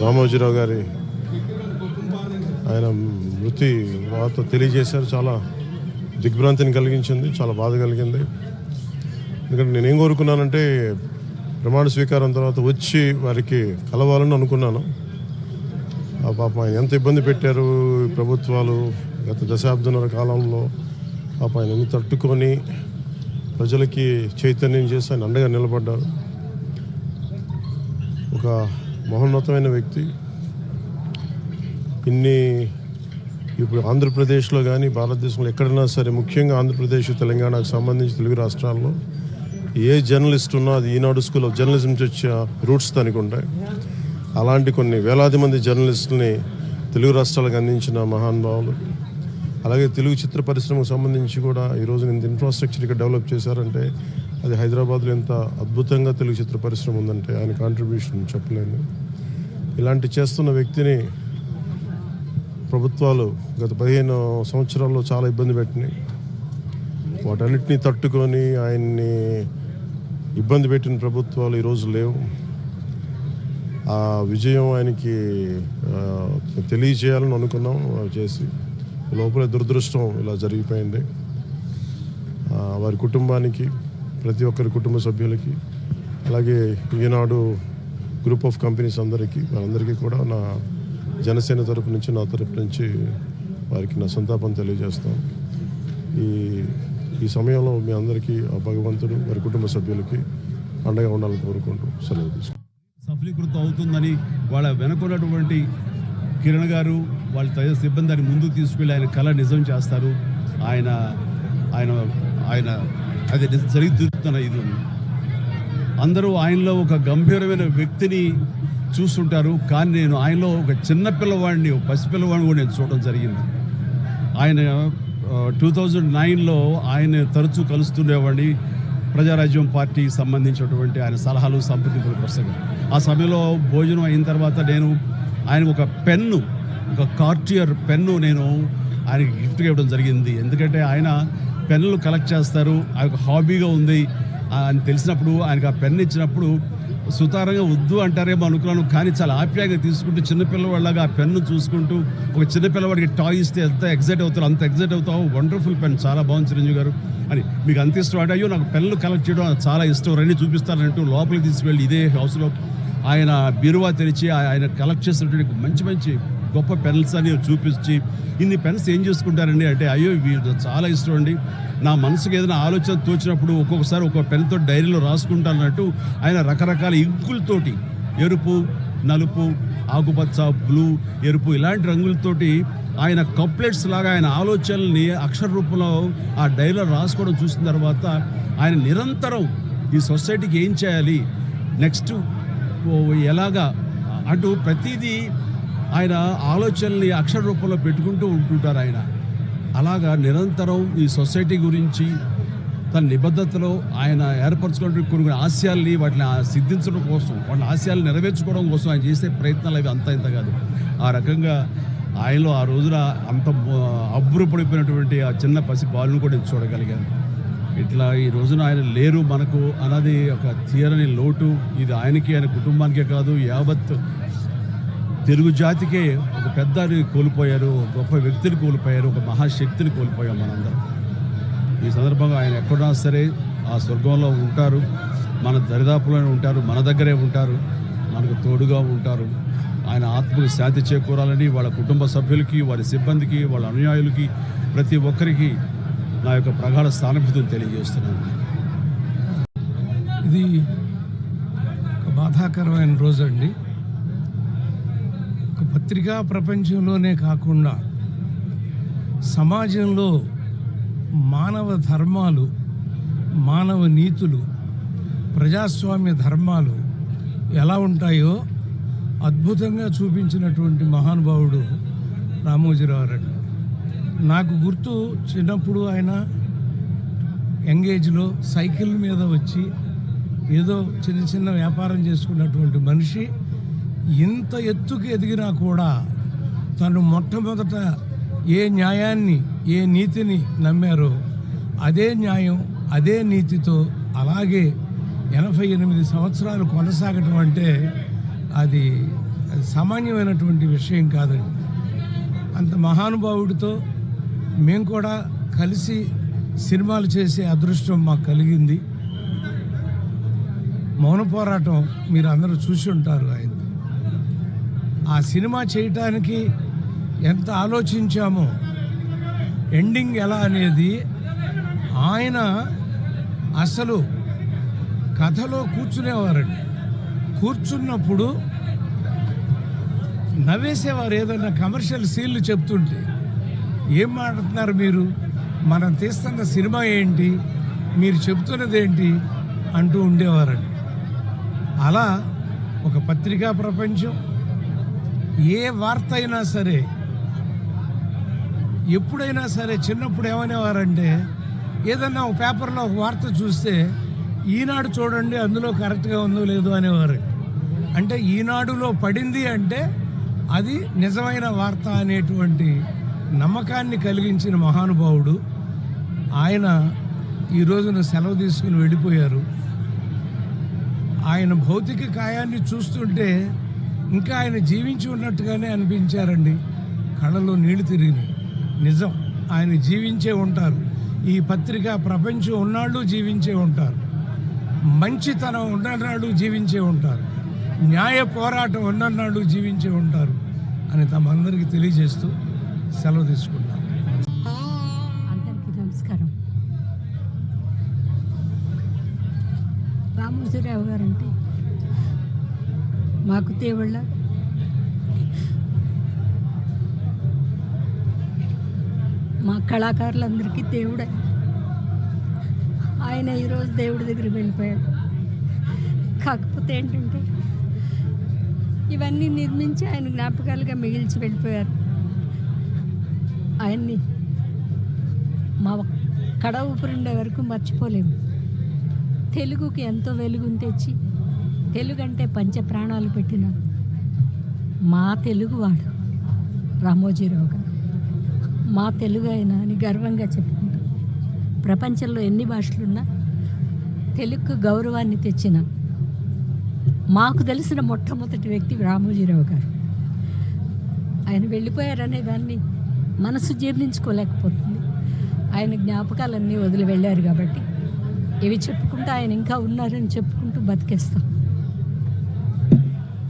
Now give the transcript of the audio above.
రామోజీరావు గారి ఆయన మృతి వార్త తెలియజేశారు. చాలా దిగ్భ్రాంతిని కలిగించింది చాలా బాధ కలిగింది. ఎందుకంటే నేనేం కోరుకున్నానంటే ప్రమాణ స్వీకారం తర్వాత వచ్చి వారికి కలవాలని అనుకున్నాను. ఆ పాపం ఆయన ఎంత ఇబ్బంది పెట్టారు ప్రభుత్వాలు గత దశాబ్దంన్నర కాలంలో పాప ఆయన ఎన్ని తట్టుకొని ప్రజలకి చైతన్యం చేసి ఆయన అండగా నిలబడ్డారు. ఒక మహోన్నతమైన వ్యక్తి. ఇన్ని ఇప్పుడు ఆంధ్రప్రదేశ్లో కానీ భారతదేశంలో ఎక్కడైనా సరే ముఖ్యంగా ఆంధ్రప్రదేశ్ తెలంగాణకు సంబంధించి తెలుగు రాష్ట్రాల్లో ఏ జర్నలిస్ట్ ఉన్నా అది ఈనాడు స్కూల్ ఆఫ్ జర్నలిజం నుంచి వచ్చే రూట్స్ దానికి ఉంటాయి అలాంటి కొన్ని వేలాది మంది జర్నలిస్టులని తెలుగు రాష్ట్రాలకు అందించిన మహానుభావులు అలాగే తెలుగు చిత్ర పరిశ్రమకు సంబంధించి కూడా ఈరోజు ఇంత ఇన్ఫ్రాస్ట్రక్చర్ ఇక్కడ డెవలప్ చేశారంటే అది హైదరాబాద్లో ఎంత అద్భుతంగా తెలుగు చిత్ర పరిశ్రమ ఉందంటే ఆయన కాంట్రిబ్యూషన్ చెప్పలేను. ఇలాంటి చేస్తున్న వ్యక్తిని ప్రభుత్వాలు గత పదిహేను సంవత్సరాల్లో చాలా ఇబ్బంది పెట్టినాయి. వాటన్నిటిని తట్టుకొని ఆయన్ని ఇబ్బంది పెట్టిన ప్రభుత్వాలు ఈరోజు లేవు. ఆ విజయం ఆయనకి తెలియజేయాలని అనుకున్నాం చేసి లోపల దురదృష్టం ఇలా జరిగిపోయింది. వారి కుటుంబానికి ప్రతి ఒక్కరి కుటుంబ సభ్యులకి అలాగే ఈనాడు గ్రూప్ ఆఫ్ కంపెనీస్ అందరికీ వారందరికీ కూడా నా జనసేన తరపు నుంచి నా తరపు నుంచి వారికి నా సంతాపం తెలియజేస్తాం. ఈ ఈ సమయంలో మీ అందరికీ ఆ భగవంతుడు వారి కుటుంబ సభ్యులకి అండగా ఉండాలని కోరుకుంటూ సెలవు తీసుకుంటాం సఫలీకృతం అవుతుందని వాళ్ళ వెనకున్నటువంటి కిరణ్ గారు వాళ్ళ తయ సిబ్బంది దాన్ని ముందుకు తీసుకెళ్ళి ఆయన కళ నిజం చేస్తారు. ఆయన ఆయన ఆయన అది నిజ- జరిగి తీరుతున్న ఇది. అందరూ ఆయనలో ఒక గంభీరమైన వ్యక్తిని చూస్తుంటారు. కానీ నేను ఆయనలో ఒక చిన్న పిల్లవాడిని ఒక పసిపిల్లవాడిని కూడా నేను చూడడం జరిగింది. ఆయన టూ థౌజండ్ నైన్లో ఆయన తరచూ కలుస్తుండేవాడిని. ప్రజారాజ్యం పార్టీకి సంబంధించినటువంటి ఆయన సలహాలు సంప్రదింపుల ప్రసంగం ఆ సమయంలో భోజనం అయిన తర్వాత నేను ఆయనకు ఒక పెన్ను ఒక కార్టియర్ పెన్ను నేను ఆయనకి గిఫ్ట్గా ఇవ్వడం జరిగింది. ఎందుకంటే ఆయన పెన్నులు కలెక్ట్ చేస్తారు. ఆ యొక్క హాబీగా ఉంది. అని తెలిసినప్పుడు ఆయనకు ఆ పెన్ను ఇచ్చినప్పుడు సుతారంగా వద్దు అంటారేమో అనుకున్నాను కానీ చాలా ఆప్యాయంగా తీసుకుంటూ చిన్నపిల్లవాళ్ళగా ఆ పెన్ను చూసుకుంటూ ఒక చిన్నపిల్లవాడికి టాయ్ ఇస్తే ఎంత ఎగ్జైట్ అవుతారు అంత ఎగ్జైట్ అవుతావు. వండర్ఫుల్ పెన్ చాలా బాగుంది చిరంజీవి గారు. అని మీకు అంత ఇష్టం అంటే అయ్యో నాకు పెన్నులు కలెక్ట్ చేయడం చాలా ఇష్టం రండి చూపిస్తానంటూ లోపలికి తీసుకువెళ్ళి ఇదే హౌస్లో ఆయన బీరువా తెరిచి ఆయన కలెక్ట్ చేసినటువంటి మంచి మంచి గొప్ప పెన్స్ అని చూపించి ఇన్ని పెన్స్ ఏం చేసుకుంటారండి అంటే అయ్యో ఇవి చాలా ఇష్టం అండి. నా మనసుకు ఏదైనా ఆలోచన తోచినప్పుడు ఒక్కొక్కసారి ఒక పెన్తో డైరీలో రాసుకుంటానన్నట్టు ఆయన రకరకాల ఇంకులతోటి ఎరుపు నలుపు ఆకుపచ్చ బ్లూ ఎరుపు ఇలాంటి రంగులతోటి ఆయన కప్లెట్స్ లాగా ఆయన ఆలోచనల్ని అక్షర రూపంలో ఆ డైరీలో రాసుకోవడం చూసిన తర్వాత ఆయన నిరంతరం ఈ సొసైటీకి ఏం చేయాలి? నెక్స్ట్ ఓ ఎలాగా? అటు ప్రతిదీ ఆయన ఆలోచనల్ని అక్షర రూపంలో పెట్టుకుంటూ ఉంటుంటారు ఆయన. అలాగా నిరంతరం ఈ సొసైటీ గురించి తన నిబద్ధతలో ఆయన ఏర్పరచుకున్నటువంటి కొన్ని కొన్ని ఆశయాల్ని వాటిని సిద్ధించడం కోసం వాళ్ళ ఆశయాలు నెరవేర్చుకోవడం కోసం ఆయన చేసే ప్రయత్నాలు అవి అంత ఇంత కాదు. ఆ రకంగా ఆయనలో ఆ రోజున అంత అబ్బురపడిపోయినటువంటి ఆ చిన్న పసి బాలును కూడా నేను చూడగలిగాను. ఇట్లా ఈ రోజున ఆయన లేరు మనకు అన్నది ఒక తీరని లోటు. ఇది ఆయనకి ఆయన కుటుంబానికే కాదు యావత్ తెలుగు జాతికే ఒక పెద్దని కోల్పోయారు ఒక గొప్ప వ్యక్తిని కోల్పోయారు ఒక మహాశక్తిని కోల్పోయాం మనందరం. ఈ సందర్భంగా ఆయన ఎక్కడున్నా సరే ఆ స్వర్గంలో ఉంటారు మన దరిదాపులోనే ఉంటారు మన దగ్గరే ఉంటారు మనకు తోడుగా ఉంటారు. ఆయన ఆత్మకు శాంతి చేకూరాలని వాళ్ళ కుటుంబ సభ్యులకి వారి సిబ్బందికి వాళ్ళ అనుయాయులకి ప్రతి ఒక్కరికి నా యొక్క ప్రగాఢ సానుభూతిని తెలియజేస్తున్నాను. ఇది ఒక బాధాకరమైన రోజు అండి. పత్రికా ప్రపంచంలోనే కాకుండా సమాజంలో మానవ ధర్మాలు మానవ నీతులు ప్రజాస్వామ్య ధర్మాలు ఎలా ఉంటాయో అద్భుతంగా చూపించినటువంటి మహానుభావుడు రామోజీరావు రెడ్డి. నాకు గుర్తు చిన్నప్పుడు ఆయన ఎంగేజ్లో సైకిల్ మీద వచ్చి ఏదో చిన్న చిన్న వ్యాపారం చేసుకున్నటువంటి మనిషి. ఇంత ఎత్తుకు ఎదిగినా కూడా తను మొట్టమొదట ఏ న్యాయాన్ని ఏ నీతిని నమ్మారో అదే న్యాయం అదే నీతితో అలాగే ఎనభై ఎనిమిది సంవత్సరాలు కొనసాగటం అంటే అది సామాన్యమైనటువంటి విషయం కాదండి. అంత మహానుభావుడితో మేము కూడా కలిసి సినిమాలు చేసే అదృష్టం మాకు కలిగింది. మౌన పోరాటం మీరు అందరూ చూసి ఉంటారు ఆయన. ఆ సినిమా చేయటానికి ఎంత ఆలోచించామో. ఎండింగ్ ఎలా అనేది ఆయన అసలు కథలో కూర్చునేవారండి. కూర్చున్నప్పుడు నవ్వేసేవారు ఏదైనా కమర్షియల్ సీన్లు చెప్తుంటే ఏం మాట్లాడుతున్నారు మీరు? మనం తీస్తున్న సినిమా ఏంటి? మీరు చెప్తున్నది ఏంటి? అంటూ ఉండేవారండి. అలా ఒక పత్రికా ప్రపంచం ఏ వార్త అయినా సరే ఎప్పుడైనా సరే చిన్నప్పుడు ఏమనేవారంటే ఏదన్నా ఒక పేపర్లో ఒక వార్త చూస్తే ఈనాడు చూడండి అందులో కరెక్ట్గా ఉందో లేదో అనేవారు. అంటే ఈనాడులో పడింది అంటే అది నిజమైన వార్త అనేటువంటి నమ్మకాన్ని కలిగించిన మహానుభావుడు. ఆయన ఈ రోజున సెలవు తీసుకుని వెళ్ళిపోయారు. ఆయన భౌతిక కాయాన్ని చూస్తుంటే ఇంకా ఆయన జీవించి ఉన్నట్టుగానే అనిపించారండి. కళ్ళలో నీళ్ళు తిరిగినాయి. నిజం ఆయన జీవించే ఉంటారు. ఈ పత్రిక ప్రపంచం ఉన్నాళ్ళు జీవించే ఉంటారు. మంచితనం ఉన్ననాడు జీవించే ఉంటారు. న్యాయ పోరాటం ఉన్ననాడు జీవించే ఉంటారు అని తమ అందరికీ తెలియజేస్తూ సెలవు తీసుకుంటాం అందరికీ నమస్కారం. రామోజీరావు గారంటే మాకు దేవుళ్ళ మా కళాకారులందరికీ దేవుడే. ఆయన ఈరోజు దేవుడి దగ్గరికి వెళ్ళిపోయాడు. కాకపోతే ఏంటంటే ఇవన్నీ నిర్మించి ఆయన జ్ఞాపకాలుగా మిగిల్చి వెళ్ళిపోయారు. ఆయన్ని మా కడ ఊపిరిండే వరకు మర్చిపోలేము. తెలుగుకి ఎంతో వెలుగుని తెచ్చి తెలుగంటే పంచ ప్రాణాలు పెట్టిన మా తెలుగువాడు రామోజీరావు గారు. మా తెలుగు అయినా అని గర్వంగా చెప్పుకుంటాం ప్రపంచంలో ఎన్ని భాషలున్నా తెలుగుకు గౌరవాన్ని తెచ్చిన మాకు తెలిసిన మొట్టమొదటి వ్యక్తి రామోజీరావు గారు. ఆయన వెళ్ళిపోయారనే దాన్ని మనసు జీర్ణించుకోలేకపోతుంది. ఆయన జ్ఞాపకాలన్నీ వదిలి వెళ్ళారు కాబట్టి ఇవి చెప్పుకుంటూ ఆయన ఇంకా ఉన్నారని చెప్పుకుంటూ బతికేస్తాం.